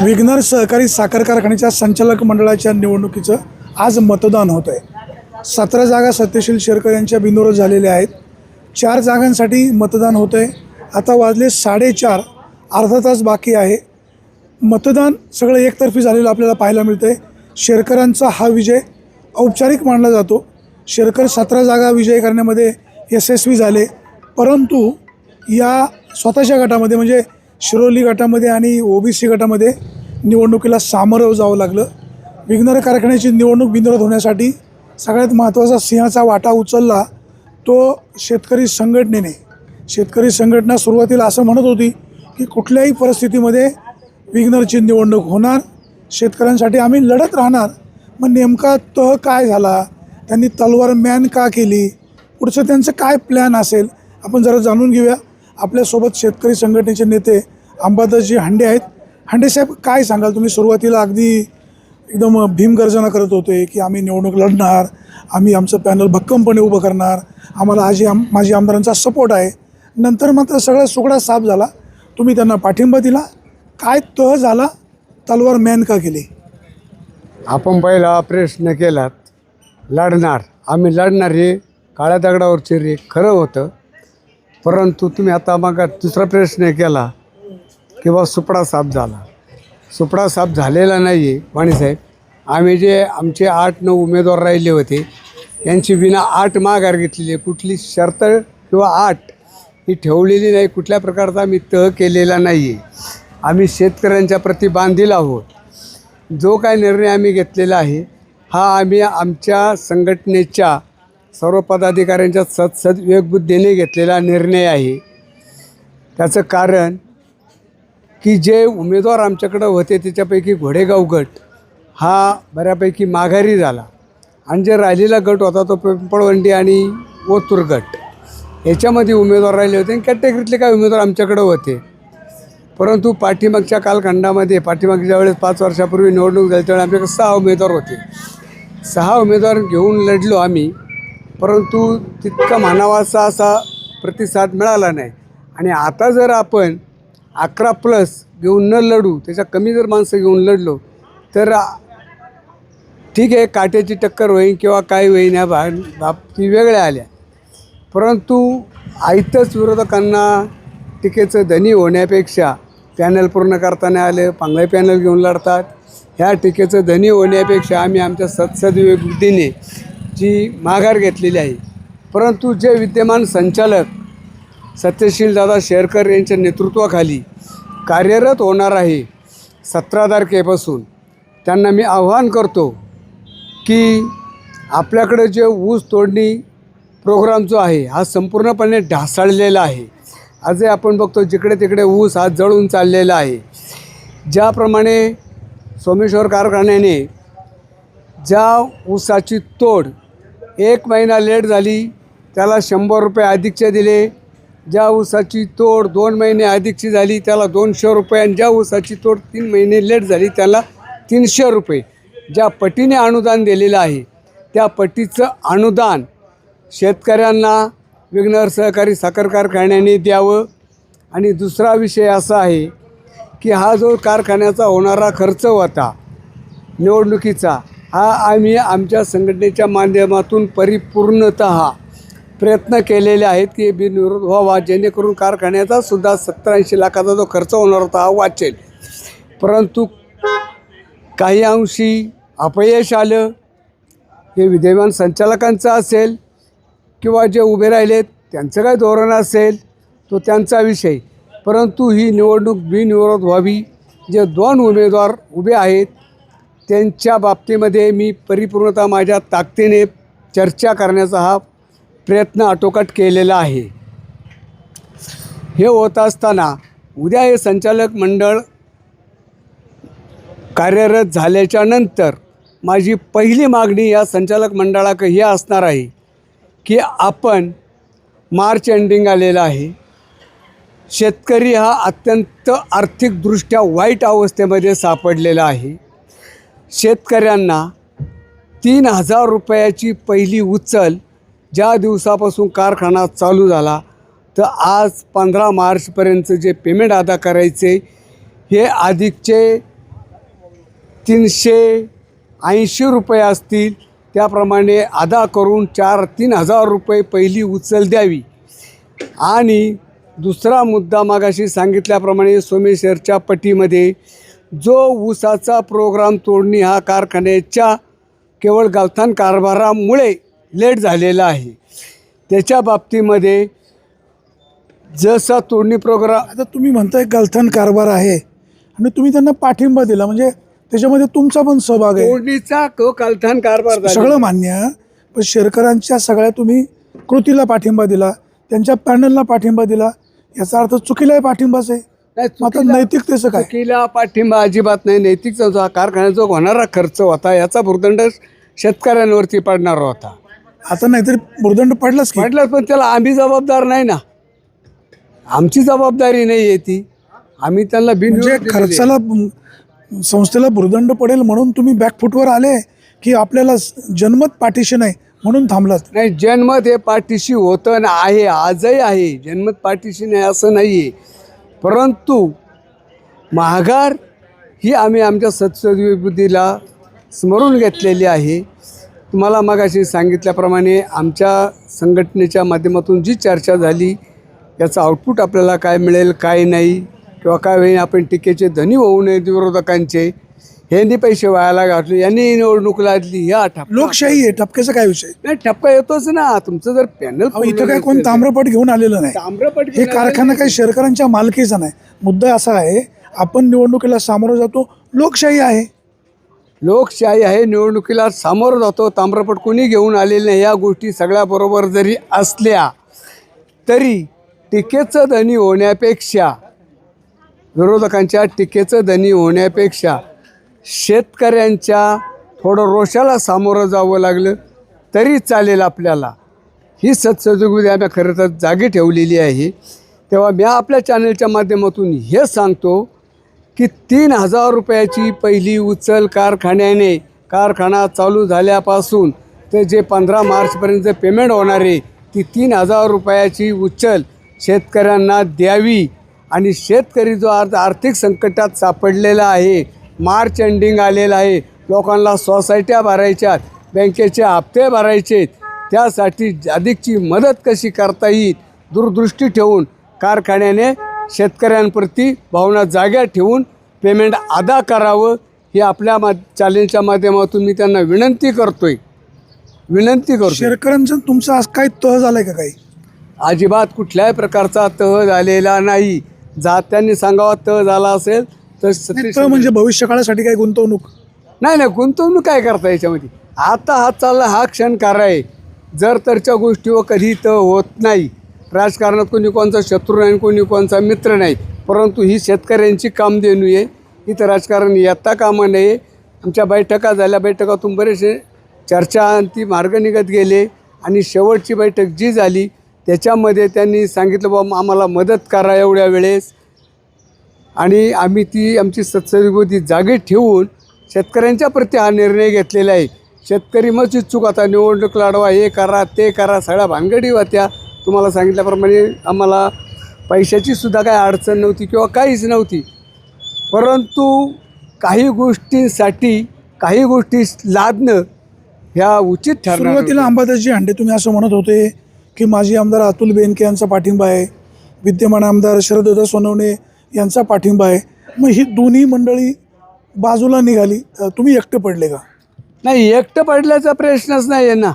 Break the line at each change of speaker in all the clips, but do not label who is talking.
विघ्नर सहकारी साखर कारखान्याच्या संचालक मंडळाच्या निवडणुकीचं आज मतदान होत आहे सतरा जागा सत्यशील शेरकर यांच्या बिनविरोध झालेल्या आहेत. चार जागांसाठी मतदान होतं आहे आता वाजले साडेचार. अर्धा तास बाकी आहे. मतदान सगळं एकतर्फी झालेलं आपल्याला पाहायला मिळतं आहे शेरकरांचा हा विजय औपचारिक मानला जातो. शेरकर सतरा जागा विजय करण्यामध्ये यशस्वी झाले. परंतु या स्वतःच्या गटामध्ये म्हणजे शिरोली गटामध्ये आणि ओबीसी गटामध्ये निवडणुकीला सामोरं जावं लागलं. विघ्नर कारखान्याची निवडणूक बिनविरोध होण्यासाठी सगळ्यात महत्त्वाचा सिंहाचा वाटा उचलला तो शेतकरी संघटनेने. शेतकरी संघटना सुरुवातीला असं म्हणत होती की कुठल्याही परिस्थितीमध्ये विघ्नरची निवडणूक होणार शेतकऱ्यांसाठी आम्ही लढत राहणार. मग नेमका तह काय झाला? त्यांनी तलवार मॅन का केली? पुढचं त्यांचं काय प्लॅन असेल? आपण जरा जाणून घेऊया. आपल्यासोबत शेतकरी संघटनेचे नेते अंबादासजी हांडे आहेत. हांडे साहेब काय सांगाल? तुम्ही सुरुवातीला अगदी एकदम भीमगर्जना करत होते की आम्ही निवडणूक लढणार आम्ही आमचं पॅनल भक्कमपणे उभं करणार आम्हाला आजी आम माझी आमदारांचा सपोर्ट आहे. नंतर मात्र सगळा सुगडा साफ झाला. तुम्ही त्यांना पाठिंबा दिला. काय तह झाला? तलवार मॅन का केली?
आपण पहिला प्रश्न केलात लढणार. आम्ही लढणार हे काळ्या दगडावरचे रे खरं होतं. परंतु तुम्ही आता मग दुसरा प्रश्न केला किंवा सुपडा साफ झाला. सुपडा साफ झालेला नाही आहे वाणीसाहेब आम्ही जे आमचे आठ नऊ उमेदवार राहिले होते यांची विना आठ माघार घेतलेली आहे. कुठली शर्त किंवा आठ ही ठेवलेली नाही कुठल्या प्रकारचा आम्ही तह केलेला नाही आहे आम्ही शेतकऱ्यांच्या प्रति बांधील आहोत. जो काय निर्णय आम्ही घेतलेला आहे हा आम्ही आमच्या संघटनेच्या सर्व पदाधिकाऱ्यांच्या सदसद विवेकबुद्धीने घेतलेला निर्णय आहे. त्याचं कारण की जे उमेदवार आमच्याकडं होते त्याच्यापैकी घोडेगाव गट हा बऱ्यापैकी माघारी झाला. आणि जे राहिलेला गट होता तो पिंपळवंडी आणि ओतूर गट. याच्यामध्ये उमेदवार राहिले होते आणि कॅटेगरीतले काही उमेदवार आमच्याकडं होते. परंतु पाठीमागच्या कालखंडामध्ये पाठीमागच्या वेळेस पाच वर्षापूर्वी निवडणूक झाली त्यावेळी आमच्याकडे सहा उमेदवार होते. सहा उमेदवार घेऊन लढलो आम्ही. परंतु तितका मानवाचा असा प्रतिसाद मिळाला नाही. आणि आता जर आपण अकरा प्लस घेऊन न लढू त्याच्या कमी जर माणसं घेऊन लढलो तर ठीक आहे काट्याची टक्कर होईल किंवा काय होईन या बा बाबती वेगळ्या आल्या. परंतु आयतच विरोधकांना टीकेचं धनी होण्यापेक्षा पॅनल पूर्ण करताना आलं पांगळे पॅनल घेऊन लढतात. ह्या टीकेचं धनी होण्यापेक्षा आम्ही आमच्या सत्सदविधीने जी माघार घेतलेली आहे. परंतु जे विद्यमान संचालक सत्यशील दादा शेरकर यांच्या नेतृत्वाखाली कार्यरत होणार आहे सतरा तारखेपासून त्यांना मी आव्हान करतो की आपल्याकडे जे ऊस तोडणी प्रोग्राम जो आहे हा संपूर्णपणे ढासळलेला आहे. आजही आपण बघतो जिकडे तिकडे ऊस हा जळून चाललेला आहे. ज्याप्रमाणे सोमेश्वर कारखान्याने ज्या ऊसाची तोड एक महिना लेट झाली. त्याला शंभर रुपये अधिकचे दिले. ज्या ऊसाची तोड दोन महिने अधिकची झाली त्याला दोनशे रुपये आणि ज्या ऊसाची तोड तीन महिने लेट झाली त्याला तीनशे रुपये. ज्या पटीने अनुदान दिलेलं आहे त्या पटीचं अनुदान शेतकऱ्यांना विघ्नर सहकारी साखर कारखान्याने द्यावं. आणि दुसरा विषय असा आहे की हा जो कारखान्याचा होणारा खर्च होता निवडणुकीचा हा आम्ही आमच्या संघटनेच्या माध्यमातून परिपूर्णत प्रयत्न केलेले आहेत की बिनविरोध व्हावा जेणेकरून कारखान्याचा सुद्धा सत्तर ऐंशी लाखाचा जो खर्च होणार होता हा वाचेल. परंतु काही अंशी अपयश आलं. हे विद्यमान संचालकांचं असेल किंवा जे उभे राहिलेत त्यांचं काय धोरण असेल तो त्यांचा विषय. परंतु ही निवडणूक बिनविरोध व्हावी. जे दोन उमेदवार उभे आहेत त्यांच्या बाबतीमध्ये मी परिपूर्णता माझ्या ताकदीने चर्चा करण्याचा हा प्रयत्न आटोकाट केलेला आहे. हे होत असताना उद्या हे संचालक मंडळ कार्यरत झाल्याच्यानंतर माझी पहिली मागणी या संचालक मंडळाक ही असणार आहे की आपण मार्च एंडिंग आलेला आहे. शेतकरी हा अत्यंत आर्थिकदृष्ट्या वाईट अवस्थेमध्ये सापडलेला आहे. शेतकऱ्यांना तीन हजार रुपयाची पहिली उचल ज्या दिवसापासून कारखाना चालू झाला तर आज पंधरा मार्चपर्यंत जे पेमेंट अदा करायचे हे अधिकचे तीनशे ऐंशी रुपये असतील. त्याप्रमाणे अदा करून चार तीन हजार रुपये पहिली उचल द्यावी. आणि दुसरा मुद्दा मागाशी सांगितल्याप्रमाणे सोमेश्वरच्या पट्टीमध्ये जो ऊसाचा प्रोग्राम तोडणी हा कारखान्याच्या केवळ गावठाण कारभारामुळे लेट झालेला आहे. त्याच्या बाबतीमध्ये जसा तोडणी प्रोग्राम
आता तुम्ही म्हणताय गलथान कारभार आहे आणि तुम्ही त्यांना पाठिंबा दिला म्हणजे त्याच्यामध्ये तुमचा पण सहभाग आहे.
तोडणीचा कालठाण कारभार
सगळं मान्य पण शेरकरांच्या सगळ्या तुम्ही कृतीला पाठिंबा दिला त्यांच्या पॅनलला पाठिंबा दिला याचा अर्थ चुकीलाही पाठिंबाच आहे. आता नैतिकतेचं काय?
चुकीला पाठिंबा अजिबात नाही. नैतिकचा जो कारखान्याचा होणारा खर्च होता याचा भूर्दंड शेतकऱ्यांवरती पडणार होता.
आता नाहीतरी भुर्दंड पडलाच
म्हटलं पण त्याला आम्ही जबाबदार नाही ना. आमची जबाबदारी नाही आहे ती. आम्ही त्यांना बिन
म्हणजे खर्चाला संस्थेला भुर्दंड पडेल म्हणून तुम्ही बॅकफुटवर आले की आपल्याला जन्मत पाठीशी नाही म्हणून थांबलात?
नाही जन्मत हे पाठीशी होतं ना आहे आजही आहे. जन्मत पाठीशी नाही असं नाही आहे परंतु महागार ही आम्ही आमच्या सत्सद्विबुद्धीला स्मरून घेतलेली आहे. तुम्हाला मगाशी सांगितल्याप्रमाणे आमच्या संघटनेच्या माध्यमातून जी चर्चा झाली याचं आउटपुट आपल्याला काय मिळेल काय नाही किंवा काय होईल आपण टीकेचे धनी होऊ नये विरोधकांचे ह्यांनी पैसे वायाला घातले यांनी निवडणूक लादली ह्या ठप्पा
लोकशाही आहे टपक्याचा काय विषय?
नाही ठप्पा येतोच ना. तुमचं जर पॅनल
इथं काय कोण ताम्रपट घेऊन आलेलं नाही.
ताम्रपट
हे कारखाना काही शेरकरांच्या मालकीचा नाही. मुद्दा असा आहे आपण निवडणुकीला सामोरं जातो लोकशाही आहे.
लोकशाही आहे निवडणुकीला सामोरं जातो ताम्रपट कोणी घेऊन आलेले नाही या गोष्टी सगळ्या बरोबर जरी असल्या तरी टीकेचं धनी होण्यापेक्षा विरोधकांच्या टीकेचं धनी होण्यापेक्षा शेतकऱ्यांच्या थोडं रोषाला सामोरं जावं लागलं तरी चालेल आपल्याला. ही सत्सजुगुदी आम्ही खरं तर जागी ठेवलेली आहे तेव्हा मी आपल्या चॅनलच्या माध्यमातून हे सांगतो की तीन हजार रुपयाची पहिली उचल कारखान्याने कारखाना चालू झाल्यापासून ते जे पंधरा मार्चपर्यंत पेमेंट होणार आहे ती तीन हजार रुपयाची उचल शेतकऱ्यांना द्यावी. आणि शेतकरी जो आज आर्थिक संकटात सापडलेला आहे मार्च एंडिंग आलेला आहे. लोकांना सोसायट्या भरायच्यात बँकेचे हप्ते भरायचे त्यासाठी अधिकची मदत कशी करता येईल दूरदृष्टी ठेवून कारखान्याने शेतकऱ्यांप्रती भावना जाग्या ठेवून पेमेंट अदा करावं ही आपल्या मा चॅलेंजच्या माध्यमातून मी त्यांना विनंती करतोय. विनंती करतो
शेरकरांचं तुमचा आज काय तह झालाय का काही?
अजिबात कुठल्याही प्रकारचा तह झालेला नाही. जात्यांनी सांगावा तह झाला असेल तर सतीश
म्हणजे भविष्य काळासाठी काही गुंतवणूक?
नाही नाही गुंतवणूक काय करता याच्यामध्ये? आता हा चालला हा क्षण कार आहे. जर तरच्या गोष्टीवर कधी तर होत नाही. राजकारणात कोणी कोणचा शत्रू नाही कोणी कोणचा मित्र नाही. परंतु ही शेतकऱ्यांची कामधेनू आहे. इथं राजकारण येता कामा नये. आमच्या बैठका झाल्या बैठकातून बरेचसे चर्चा आणि ती मार्ग निघत गेले. आणि शेवटची बैठक जी झाली त्याच्यामध्ये त्यांनी सांगितलं बाबा आम्हाला मदत करा एवढ्या वेळेस. आणि आम्ही ती आमची सत्सविभूती जागी ठेवून शेतकऱ्यांच्या प्रती हा निर्णय घेतलेला आहे. शेतकरी मग इच्छुक आता निवडणूक लढवा हे करा ते करा सगळ्या भानगडी होत्या. तुम्हाला सांगितल्याप्रमाणे आम्हाला पैशाची सुद्धा काही अडचण नव्हती किंवा काहीच नव्हती. परंतु काही गोष्टींसाठी काही गोष्टी लादणं ह्या उचित ठरणार
सुरुवातीला अंबादासजी हांडे तुम्ही असं म्हणत होते की माजी आमदार अतुल बेनके यांचा पाठिंबा आहे. विद्यमान आमदार शरददा सोनवणे यांचा पाठिंबा आहे. मग ही दोन्ही मंडळी बाजूला निघाली तुम्ही एकटे पडले का?
नाही एकटं पडल्याचा प्रश्नच नाही आहे ना.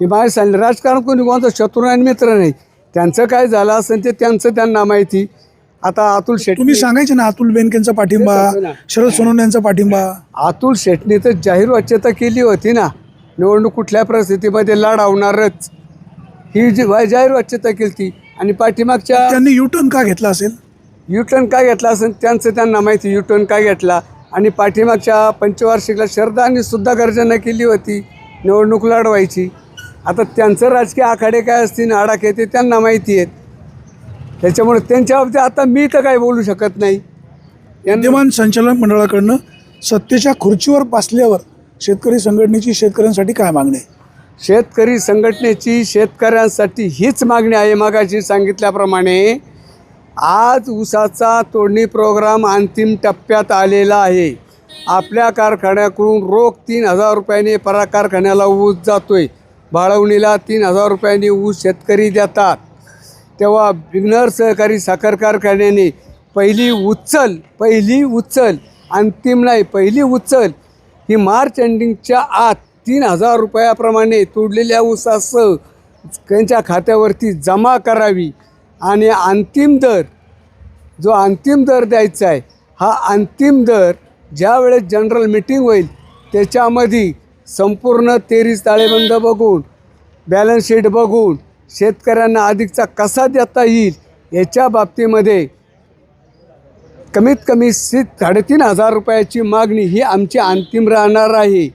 मी बाहेर सांगितलं राजकारण कोणी कोणता शत्रू आणि मित्र नाही. त्यांचं काय झालं असेल ते त्यांचं त्यांना माहिती. आता अतुल शेट्टी
तुम्ही सांगायचे ना अतुल बेनकेंचा पाठिंबा. शरद सोनवणे यांचा पाठिंबा.
अतुल शेटणी तर जाहीर वाच्यता केली होती ना. निवडणूक कुठल्या परिस्थितीमध्ये लढवणारच. ही जी जाहीर वाच्यता केली ती आणि पाठीमागच्या
त्यांनी युटर्न का घेतला असेल?
युटर्न काय घेतला असेल त्यांचं त्यांना माहिती युटर्न काय घेतला? आणि पाठीमागच्या पंचवार्षिकला शरदांनी सुद्धा गर्जना केली होती निवडणूक लढवायची. आता त्यांचं राजकीय आखाडे काय असतील आडाखे ते त्यांना माहिती आहेत. त्याच्यामुळे त्यांच्या बाबतीत आता मी तर काय बोलू शकत नाही.
विद्यमान संचालक मंडळाकडनं सत्तेच्या खुर्चीवर बसल्यावर शेतकरी संघटनेची शेतकऱ्यांसाठी काय मागणी आहे?
शेतकरी संघटनेची शेतकऱ्यांसाठी हीच मागणी आहे मागाशी सांगितल्याप्रमाणे आज ऊसाचा तोडणी प्रोग्राम अंतिम टप्प्यात आलेला आहे. आपल्या कारखान्याकडून रोख तीन हजार रुपयाने परा कारखान्याला ऊस आहे बाळवणीला तीन हजार रुपयांनी ऊस शेतकरी देतात. तेव्हा बिगनर सहकारी साखर कारखान्याने पहिली उचल पहिली उचल अंतिम नाही पहिली उचल ही मार्च एंडिंगच्या आत तीन हजार रुपयाप्रमाणे तोडलेल्या ऊसासह त्यांच्या खात्यावरती जमा करावी. आणि अंतिम दर जो अंतिम दर द्यायचा आहे हा अंतिम दर ज्या वेळेस जनरल मीटिंग होईल त्याच्यामध्ये संपूर्ण तेरीस ताळेबंद बघून बॅलन्स शीट बघून शेतकऱ्यांना अधिकचा कसा देता येईल याच्या बाबतीमध्ये कमीत कमी सी साडेतीन हजार रुपयाची मागणी ही आमची अंतिम राहणार आहे.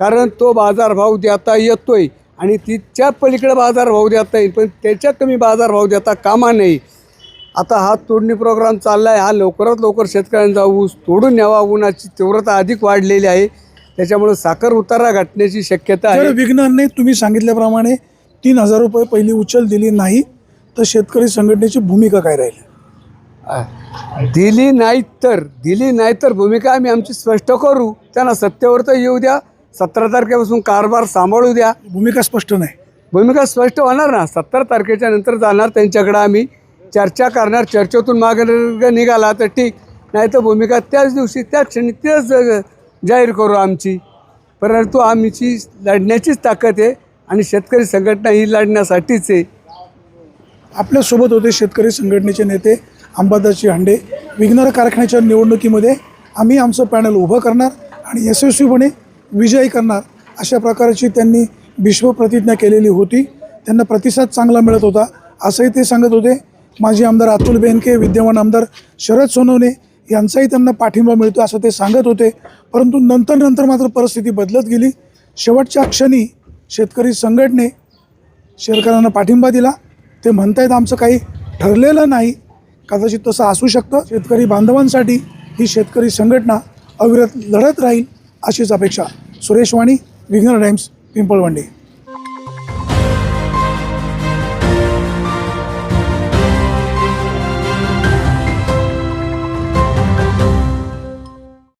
कारण तो बाजारभाव देता येतोय. आणि तिच्या पलीकडे बाजारभाव देता येईल पण त्याच्या कमी बाजारभाव देता कामा नाही आता हा तोडणी प्रोग्राम चालला आहे हा लवकरात लवकर शेतकऱ्यांचा ऊस तोडून न्यावा उन्हाची तीव्रता अधिक वाढलेली आहे. त्याच्यामुळे साखर उतारा घटण्याची शक्यता आहे.
विघ्नांनी तुम्ही सांगितल्याप्रमाणे तीन हजार रुपये पहिली उचल दिली नाही तर शेतकरी संघटनेची भूमिका काय राहील?
दिली नाही तर दिली नाही तर भूमिका आम्ही आमची स्पष्ट करू. त्यांना सत्तेवर तर येऊ द्या. सतरा तारखेपासून कारभार सांभाळू द्या.
भूमिका स्पष्ट नाही.
भूमिका स्पष्ट होणार ना? सत्तर तारखेच्या नंतर जाणार त्यांच्याकडे आम्ही. चर्चा करणार चर्चेतून मार्ग निघाला तर ठीक. नाही तर भूमिका त्याच दिवशी त्याच क्षणी तेच जाहीर करू आमची. परंतु आमची लढण्याचीच ताकद आहे आणि शेतकरी संघटना ही लढण्यासाठीच आहे.
आपल्यासोबत होते शेतकरी संघटनेचे नेते अंबादासजी हांडे. विघ्नर कारखान्याच्या निवडणुकीमध्ये आम्ही आमचं पॅनल उभं करणार आणि यशस्वीपणे विजयी करणार अशा प्रकारची त्यांनी भीष्मप्रतिज्ञा केलेली होती. त्यांना प्रतिसाद चांगला मिळत होता. असंही ते सांगत होते. माजी आमदार अतुल बेनके विद्यमान आमदार शरद सोनवणे यांचाही त्यांना पाठिंबा मिळतो असं ते सांगत होते. परंतु नंतर नंतर मात्र परिस्थिती बदलत गेली. शेवटच्या क्षणी शेतकरी संघटने शेतकऱ्यांना पाठिंबा दिला. ते म्हणतायत आमचं काही ठरलेलं नाही. कदाचित तसं असू शकतं. शेतकरी बांधवांसाठी ही शेतकरी संघटना अविरत लढत राहील. अशीच अपेक्षा. सुरेश वाणी विघ्नर टाइम्स पिंपळवंडी.